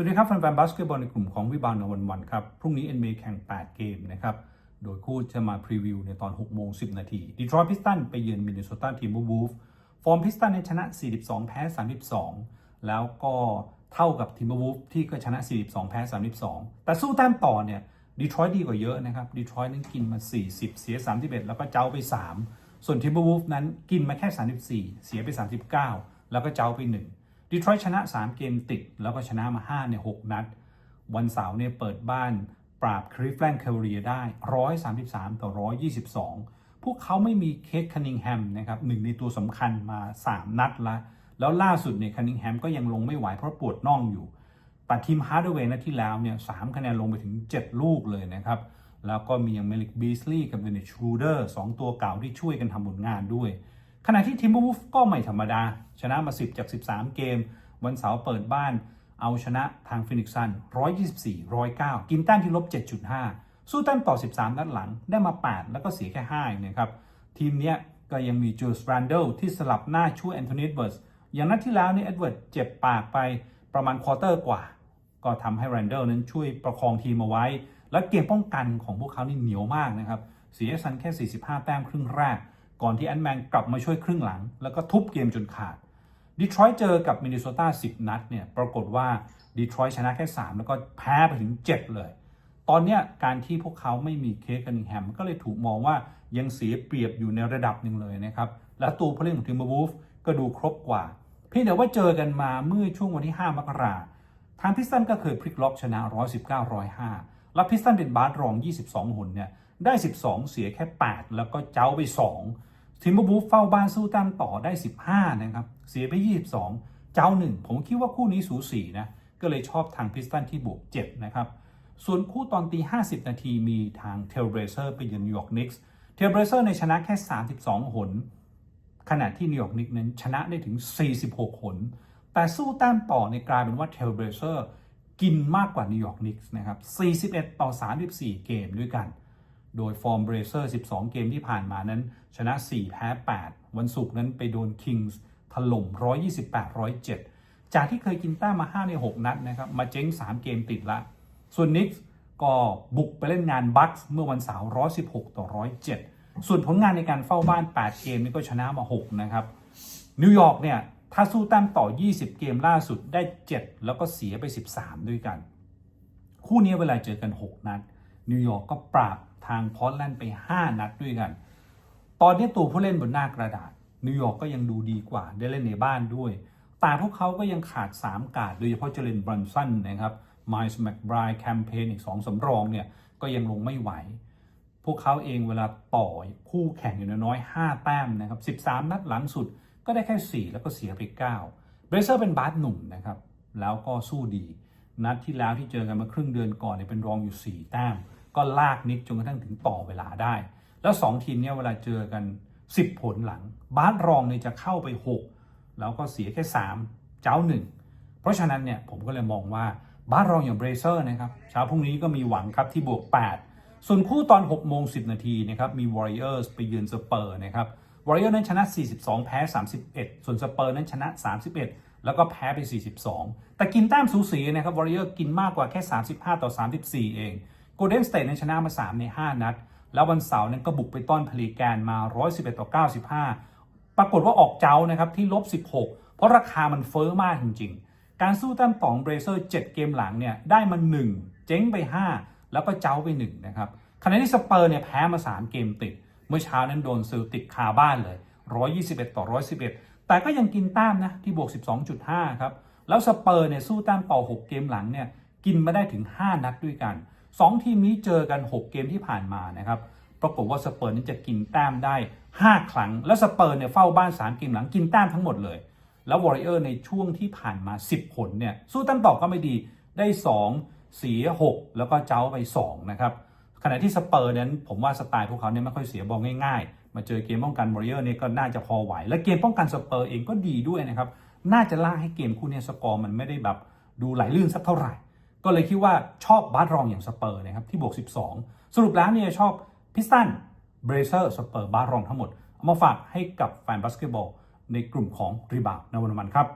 สวัสดีครับแฟนๆบาสเกตบอลในกลุ่มของวิบาลนวันวันครับ พรุ่งนี้ NBA แข่ง 8 เกมนะครับ โดยคู่จะมาพรีวิวในตอน 6 โมง 10 นาทีดีทรอยต์พิสตันไปเยือนมินนิโซตาทีมบูฟฟอร์มพิสตันในชนะ 42 แพ้ 32 แล้วก็เท่ากับทีมบูฟที่ก็ชนะ 42 แพ้ 32 แต่สู้แต้มต่อเนี่ยดีทรอยต์ดีกว่าเยอะนะครับดีทรอยต์นั้นกินมา 40 เสีย 31 แล้วก็เจ้าไป 3 ส่วนทีมบูฟนั้นกินมาแค่ 34 เสียไป 39 แล้วก็เจ้าไป 1 ดีทรอยต์ชนะ 3 เกมติด แล้วก็ชนะมา 5 ใน 6 นัด วันเสาร์เนี่ยเปิดบ้านปราบคริฟแลนด์แคลเรียได้ 133 ต่อ 122 พวกเขาไม่มีเคทคันนิงแฮมนะครับหนึ่งในตัวสำคัญมา 3 นัดละ แล้วล่าสุดเนี่ยคันนิงแฮมก็ยังลงไม่ไหวเพราะปวดน่องอยู่ แต่ทีมฮาร์ดเวย์นัดที่แล้วเนี่ยสามคะแนนลงไปถึง 7 ลูกเลยนะครับ แล้วก็มีอย่างเมลิกบีสลีย์กับเดนิชชูเดอร์สองตัวเก่าที่ช่วยกันทำผลงานด้วย ขณะที่ทิมเบอร์วูฟก็ไม่ธรรมดา ชนะมา 10 จาก 13 เกม วันเสาร์เปิดบ้าน เอาชนะทางฟินิกซัน 124 109 กินแต้มที่ลบ 7.5 สู้แต้มต่อ 13 นัดหลัง ได้มา 8 แล้วก็เสียแค่5เองนะครับ ทีมเนี้ยก็ยังมีจูสแรนเดลที่สลับหน้าช่วยแอนโทนีเบิร์สอย่างนัดที่แล้วนี่เอ็ดเวิร์ดเจ็บปากไปประมาณควอเตอร์กว่า ก็ทำให้แรนเดลนั้นช่วยประคองทีมเอาไว้ และเกมป้องกันของพวกเขานี่เหนียวมากนะครับ เสียซันแค่ 45 แต้มครึ่งแรก ก่อนที่แอนแมนกลับมาช่วยครึ่งหลัง แล้วก็ทุบเกมจนขาดดีทรอยต์เจอกับมินนิโซตา10 นัดเนี่ยปรากฏว่าดีทรอยต์ชนะแค่ 3 แล้วก็แพ้ไปถึง 7 เลย ตอนนี้การที่พวกเขาไม่มีเคสกันนิงแฮมก็เลยถูกมองว่ายังเสียเปรียบอยู่ในระดับหนึ่งเลยนะครับ และตัวผู้เล่นของทีมบูฟก็ดูครบกว่า เพียงแต่ว่าเจอกันมาเมื่อช่วงวันที่ 5 มกราทางพิสตันก็เคยพลิกล็อกชนะ 119 105 แล้วพิสตันเป็นบาสรอง 22 หนเนี่ยได้ 12 เสียแค่ 8 แล้วก็เจ้าไป 2 ทีมบูฟเฝ้าบ้านสู้ต้มต่อได้ 15 นะครับ เสียไป 22 เจ้า1ผมคิดว่าคู่นี้สูสีนะ ก็เลยชอบทางพิสตันที่บวก 7 นะครับ ส่วนคู่ตอนตี 50 นาทีมีทางเทลเบรเซอร์ไปเยือนนิวยอร์กนิกส์เทลเบรเซอร์ในชนะแค่ 32 หน ขณะที่นิวยอร์กนิกส์นั้นชนะได้ถึง 46 หน แต่สู้แต้มต่อในกลายเป็นว่าเทลเบรเซอร์กินมากกว่านิวยอร์กนิกส์นะครับ 41 ต่อ 34 เกมด้วยกัน โดยฟอร์มเบรเซอร์12 เกมที่ผ่านมานั้น ชนะ 4 แพ้ 8 วันศุกร์นั้นไปโดนคิงส์ถล่ม 128 107 จากที่เคยกินแต้มมา 5 ใน 6 นัดนะครับมาเจ๊ง 3 เกมติดละ ส่วนนิกส์ก็บุกไปเล่นงานบัคส์เมื่อวันเสาร์116 ต่อ 107 ส่วนผลงานในการเฝ้าบ้าน 8 เกมนี่ก็ชนะมา 6 นะครับนิวยอร์กเนี่ยถ้าสู้แต้มต่อ 20 เกมล่าสุดได้ 7 แล้วก็เสียไป 13 ด้วยกัน คู่นี้เวลาเจอกัน 6 นัด นิวยอร์กก็ปราบทางพอร์ตแลนด์ไป 5 นัดด้วยกัน ตอนนี้ตัวผู้เล่นบนหน้ากระดาษ นิวยอร์กก็ยังดูดีกว่าได้เล่นในบ้านด้วย แต่พวกเขาก็ยังขาด 3 กาดโดยเฉพาะเจเลนบรันสันนะครับไมล์แมคบรายแคมเปญอีก2สำรองเนี่ยก็ยังลงไม่ไหว พวกเขาเองเวลาต่อคู่แข่งอยู่น้อย5แต้มนะครับ13 นัดหลังสุดก็ได้แค่ 4 แล้วก็เสียไป9เบรเซอร์เป็นบาสหนุ่มนะครับแล้วก็สู้ดี นัดที่แล้วที่เจอกันมาครึ่งเดือนก่อนเนี่ยเป็นรองอยู่ 4 แต้ม ก็ลากนิกจนกระทั่งถึงต่อเวลาได้ แล้ว 2 ทีมเนี่ยเวลาเจอกัน 10 ผลหลัง บาสรองเนี่ยจะเข้าไป 6 แล้วก็เสียแค่ 3 เจ้า 1 เพราะฉะนั้นเนี่ยผมก็เลยมองว่าบาสรองอย่างเบรเซอร์นะครับเช้าพรุ่งนี้ก็มีหวังครับที่บวก 8 ส่วนคู่ตอน6โมง10 นาทีนะครับมี Warriors ไปเยือนสเปอร์นะครับ Warriors นั้นชนะ 42 แพ้ 31 ส่วนสเปอร์นั้นชนะ 31 แล้วก็แพ้ไป 42 แต่กินแต้มสูสีนะครับ Warriors กินมากกว่าแค่ 35 ต่อ 34 เอง Golden State นั้นชนะมา3ใน 5 นัด แล้ววันเสาร์นั้นก็บุกไปต้อนพลีแกนมา 111 ต่อ 95 ปรากฏว่าออกเจ้านะครับที่ลบ 16 เพราะราคามันเฟอ้อมากจริงๆ การสู้แต้มต่องเบรเซอร์ 7 เกมหลังเนี่ยได้มา 1 เจ๊งไป 5 แล้วก็เจ้าไป 1 นะครับขณะที่สเปอร์เนี่ยแพ้มา 3 เกมติด เมื่อเช้านั้นโดนเซลติกคาบ้านเลย 121 ต่อ 111 แต่ก็ยังกินแต้มนะที่บวก 12.5 ครับ แล้วสเปอร์เนี่ยสู้แต้มต่อ 6 เกมหลังเนี่ยกินมาได้ถึง 5 นัดด้วยกัน 2 ทีมนี้เจอกัน 6 เกมที่ผ่านมานะครับปรากฏว่าสเปอร์นี่จะกินแต้มได้ 5 ครั้ง แล้วสเปอร์เนี่ยเฝ้าบ้าน 3 เกมหลังกินแต้มทั้งหมดเลย แล้ววอริเออร์ในช่วงที่ผ่านมา 10 ผลเนี่ยสู้แต้มต่อก็ไม่ดีได้ 2 เสีย 6 แล้วก็เจ้าไป 2 นะครับขณะที่สเปอร์นั้นผมว่าสไตล์พวกเขาเนี่ยไม่ค่อยเสียบอลง่ายๆ มาเจอเกมป้องกันวอริเออร์เนี่ยก็น่าจะพอไหว และเกมป้องกันสเปอร์เองก็ดีด้วยนะครับน่าจะล่ากให้เกมคู่เนี้สกอร์มันไม่ได้แบบดูไหลลื่นสักเท่าไหร่ ก็เลยคิดว่าชอบบาสรองอย่างสเปอร์นะครับที่บวก 12 สรุปแล้วเนี่ยชอบพิสตันเบรเซอร์สเปอร์บาสรองทั้งหมด เอามาฝากให้กับแฟนบาสเกตบอลในกลุ่มของรีบาวในวันมันครับ